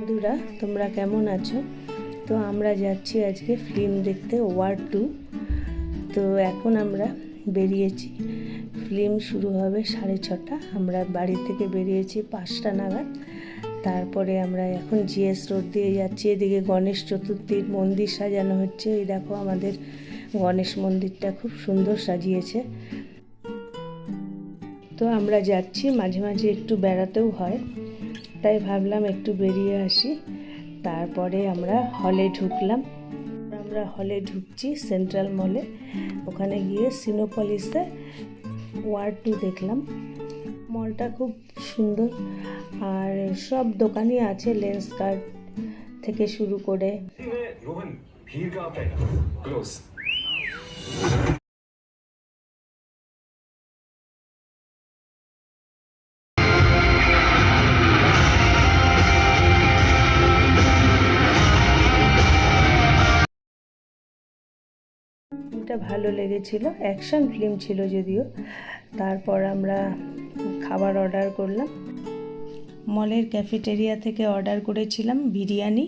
বন্ধুরা, তোমরা কেমন আছো? তো আমরা যাচ্ছি আজকে ফিল্ম দেখতে ওয়ার টু তো এখন আমরা বেরিয়েছি। ফিল্ম শুরু হবে সাড়ে ছটা। আমরা বাড়ি থেকে বেরিয়েছি পাঁচটা নাগাদ। তারপরে আমরা এখন জিএস রোড দিয়ে যাচ্ছি। এদিকে গণেশ চতুর্থীর মন্দির সাজানো হচ্ছে। এই দেখো আমাদের গণেশ মন্দিরটা খুব সুন্দর সাজিয়েছে। তো আমরা যাচ্ছি, মাঝে মাঝে একটু বেড়াতেও হয়। তাই ভাবলাম একটু বেরিয়ে আসি। তারপরে আমরা হলে ঢুকলাম। আমরা হলে ঢুকছি সেন্ট্রাল মলে ওখানে গিয়ে সিনোপলিসে ওয়ার টু দেখলাম। মলটা খুব সুন্দর। আর সব দোকানই আছে লেন্স কার্ড থেকে শুরু করে। অনেকটা ভালো লেগেছিল, অ্যাকশান ফিল্ম ছিল যদিও। তারপর আমরা খাবার অর্ডার করলাম। মলের ক্যাফেটেরিয়া থেকে অর্ডার করেছিলাম বিরিয়ানি,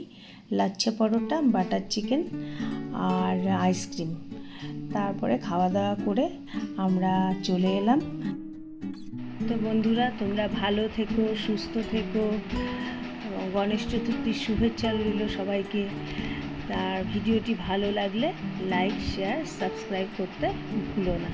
লাচ্ছা পরোটা, বাটার চিকেন আর আইসক্রিম। তারপরে খাওয়া দাওয়া করে আমরা চলে এলাম। তো বন্ধুরা, তোমরা ভালো থেকো, সুস্থ থেকো। গণেশ চতুর্থীর শুভেচ্ছা রইল সবাইকে। আর ভিডিওটি ভালো লাগলে লাইক শেয়ার সাবস্ক্রাইব করতে ভুলো না।